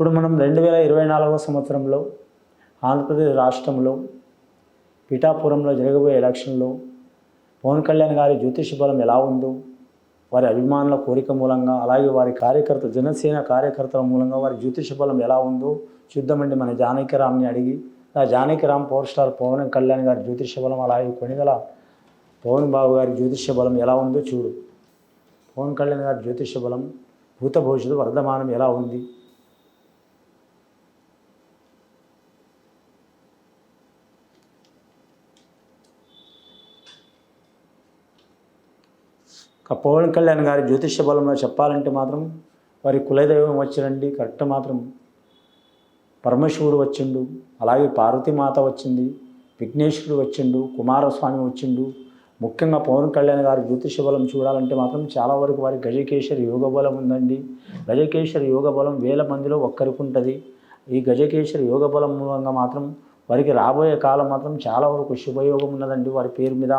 ఇప్పుడు మనం రెండు వేల ఇరవై నాలుగవ సంవత్సరంలో ఆంధ్రప్రదేశ్ రాష్ట్రంలో పిఠాపురంలో జరగబోయే ఎలక్షన్లో పవన్ కళ్యాణ్ గారి జ్యోతిష బలం ఎలా ఉందో వారి అభిమానుల కోరిక మూలంగా అలాగే వారి కార్యకర్త జనసేన కార్యకర్తల మూలంగా వారి జ్యోతిష బలం ఎలా ఉందో చూద్దామండి. మన జానకిరామ్ని అడిగి ఆ జానకిరామ్ పవర్ స్టార్ పవన్ కళ్యాణ్ గారి జ్యోతిష బలం అలాగే కొనిగల పవన్ బాబు గారి జ్యోతిష బలం ఎలా ఉందో చూడు. పవన్ కళ్యాణ్ గారి జ్యోతిష బలం భూత భవిష్యత్తు వర్ధమానం ఎలా ఉంది? పవన్ కళ్యాణ్ గారి జ్యోతిష బలంలో చెప్పాలంటే మాత్రం వారి కులదైవం వచ్చినండి కరెక్ట్ మాత్రం. పరమశివుడు వచ్చిండు. అలాగే పార్వతీమాత వచ్చింది. విఘ్నేశ్వరుడు వచ్చిండు. కుమారస్వామి వచ్చిండు. ముఖ్యంగా పవన్ కళ్యాణ్ గారి జ్యోతిష బలం చూడాలంటే మాత్రం చాలా వరకు వారి గజకేశ్వరి యోగ బలం ఉందండి. గజకేశ్వరి యోగ బలం వేల మందిలో ఒక్కరికి ఉంటుంది. ఈ గజకేశ్వరి యోగ బలం మూలంగా మాత్రం వారికి రాబోయే కాలం మాత్రం చాలా వరకు శుభయోగం ఉన్నదండి వారి పేరు మీద.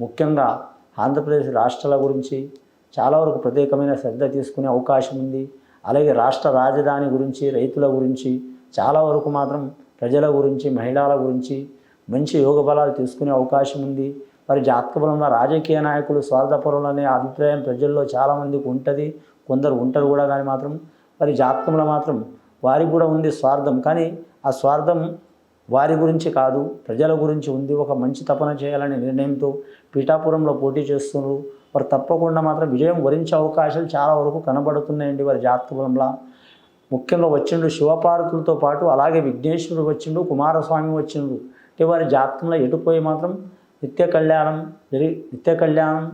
ముఖ్యంగా ఆంధ్రప్రదేశ్ రాష్ట్రాల గురించి చాలా వరకు ప్రత్యేకమైన శ్రద్ధ తీసుకునే అవకాశం ఉంది. అలాగే రాష్ట్ర రాజధాని గురించి రైతుల గురించి చాలా వరకు మాత్రం ప్రజల గురించి మహిళల గురించి మంచి యోగ బలాలు తీసుకునే అవకాశం ఉంది. మరి జాతక బలంలో రాజకీయ నాయకులు స్వార్థపరులు అనే అభిప్రాయం ప్రజల్లో చాలామందికి ఉంటుంది. కొందరు ఉంటారు కూడా కానీ మాత్రం. మరి జాతకంలో మాత్రం వారికి కూడా ఉంది స్వార్థం. కానీ ఆ స్వార్థం వారి గురించి కాదు ప్రజల గురించి ఉంది. ఒక మంచి తపన చేయాలనే నిర్ణయంతో పీఠాపురంలో పోటీ చేస్తున్నారు. వారు తప్పకుండా మాత్రం విజయం వరించే అవకాశాలు చాలా వరకు కనబడుతున్నాయండి వారి జాతక బలంలో ముఖ్యంగా వచ్చిండు శివపార్వతులతో పాటు అలాగే విఘ్నేశ్వరుడు వచ్చిండు కుమారస్వామి వచ్చిండు. అంటే వారి జాతకంలో ఎటుపోయి మాత్రం నిత్య కళ్యాణం జరిగి నిత్య కళ్యాణం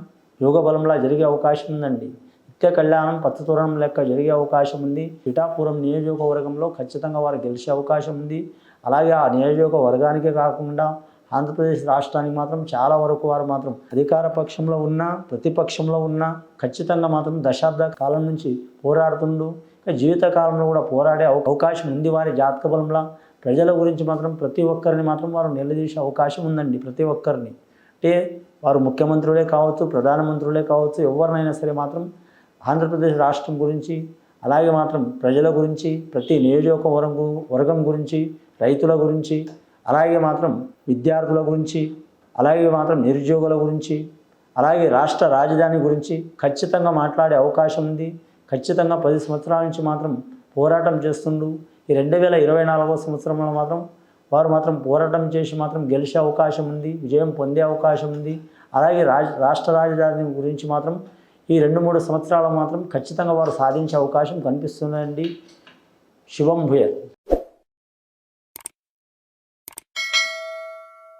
యోగ బలంలా జరిగే అవకాశం ఉందండి. నిత్య కళ్యాణం పచ్చతోరణం లెక్క జరిగే అవకాశం ఉంది. పిఠాపురం నియోజకవర్గంలో ఖచ్చితంగా వారు గెలిచే అవకాశం ఉంది. అలాగే ఆ నియోజకవర్గానికే కాకుండా ఆంధ్రప్రదేశ్ రాష్ట్రానికి మాత్రం చాలా వరకు వారు మాత్రం అధికార పక్షంలో ఉన్నా ప్రతిపక్షంలో ఉన్నా ఖచ్చితంగా మాత్రం దశాబ్ద కాలం నుంచి పోరాడుతుండు. ఇంకా కూడా పోరాడే అవ- అవకాశం ఉంది వారి జాతక బలంలో. ప్రజల గురించి మాత్రం ప్రతి ఒక్కరిని మాత్రం వారు నిలదీసే అవకాశం ఉందండి ప్రతి ఒక్కరిని. అంటే వారు ముఖ్యమంత్రులే కావచ్చు ప్రధానమంత్రులే కావచ్చు ఎవరినైనా సరే మాత్రం ఆంధ్రప్రదేశ్ రాష్ట్రం గురించి అలాగే మాత్రం ప్రజల గురించి ప్రతి నియోజకవర్గం వర్గం గురించి రైతుల గురించి అలాగే మాత్రం విద్యార్థుల గురించి అలాగే మాత్రం నిరుద్యోగుల గురించి అలాగే రాష్ట్ర రాజధాని గురించి ఖచ్చితంగా మాట్లాడే అవకాశం ఉంది. ఖచ్చితంగా పది సంవత్సరాల నుంచి మాత్రం పోరాటం చేస్తుండు. ఈ రెండు వేల ఇరవై నాలుగవ సంవత్సరంలో మాత్రం వారు మాత్రం పోరాటం చేసి మాత్రం గెలిచే అవకాశం ఉంది విజయం పొందే అవకాశం ఉంది. అలాగే రాజ రాష్ట్ర రాజధాని గురించి మాత్రం ఈ రెండు మూడు సంవత్సరాలు మాత్రం ఖచ్చితంగా వారు సాధించే అవకాశం కనిపిస్తుందండి. శుభం భూయర్